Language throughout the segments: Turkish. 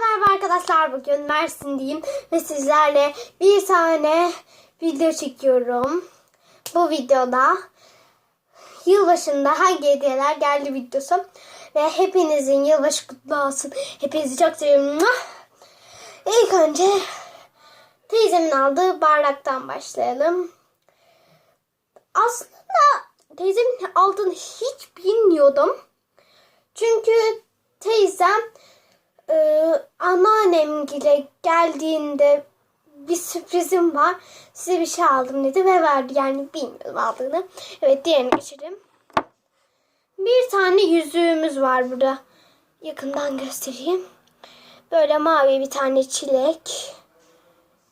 merhaba arkadaşlar. Bugün Mersin'deyim ve sizlerle bir tane video çekiyorum. Bu videoda yılbaşında hangi hediyeler geldi videosu. Ve hepinizin yılbaşı kutlu olsun. Hepinizi çok seviyorum. İlk önce teyzemin aldığı bardaktan başlayalım. Aslında teyzemin aldığını hiç bilmiyordum. Çünkü teyzem anneannem ile geldiğinde bir sürprizim var. Size bir şey aldım dedi ve verdi. Yani bilmiyorum aldığını. Evet diğerini geçelim. Bir tane yüzüğümüz var burada. Yakından göstereyim. Böyle mavi bir tane çilek.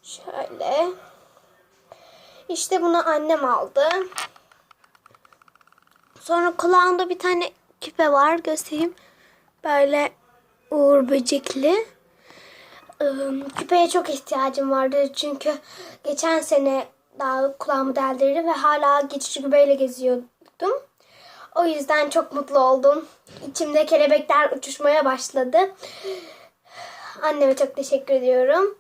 Şöyle. İşte bunu annem aldı. Sonra kulağında bir tane küpe var. Göstereyim. Böyle uğur böcekli. Küpeye çok ihtiyacım vardı. Çünkü geçen sene daha kulağımı deldirdi ve hala geçici küpeyle geziyordum. O yüzden çok mutlu oldum. İçimde kelebekler uçuşmaya başladı. Anneme çok teşekkür ediyorum.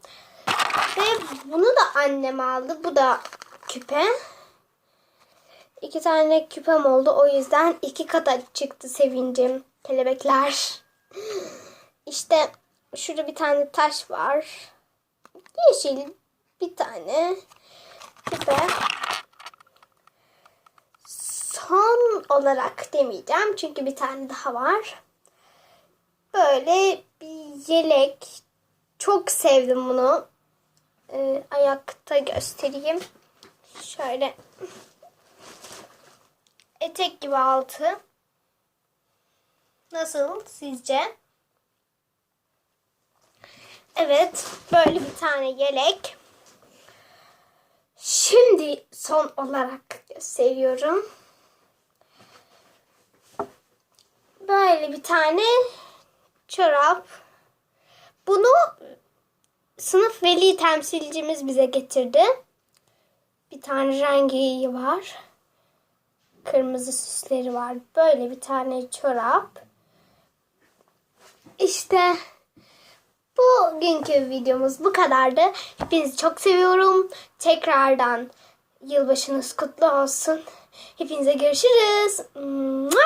Ve bunu da annem aldı. Bu da küpe. İki tane küpem oldu. O yüzden iki kata çıktı sevincim. Kelebekler. İşte şurada bir tane taş var. Yeşil bir tane küpe. Son olarak demeyeceğim. Çünkü bir tane daha var. Böyle bir yelek. Çok sevdim bunu. Ee, ayakta göstereyim. Şöyle etek gibi altı. Nasıl sizce? Evet, böyle bir tane yelek. Şimdi son olarak gösteriyorum. Böyle bir tane çorap. Bunu sınıf veli temsilcimiz bize getirdi. Bir tane rengi var kırmızı süsleri var. Böyle bir tane çorap. İşte bugünkü videomuz bu kadardı. Hepinizi çok seviyorum. Tekrardan yılbaşınız kutlu olsun. Hepinize görüşürüz. Mua!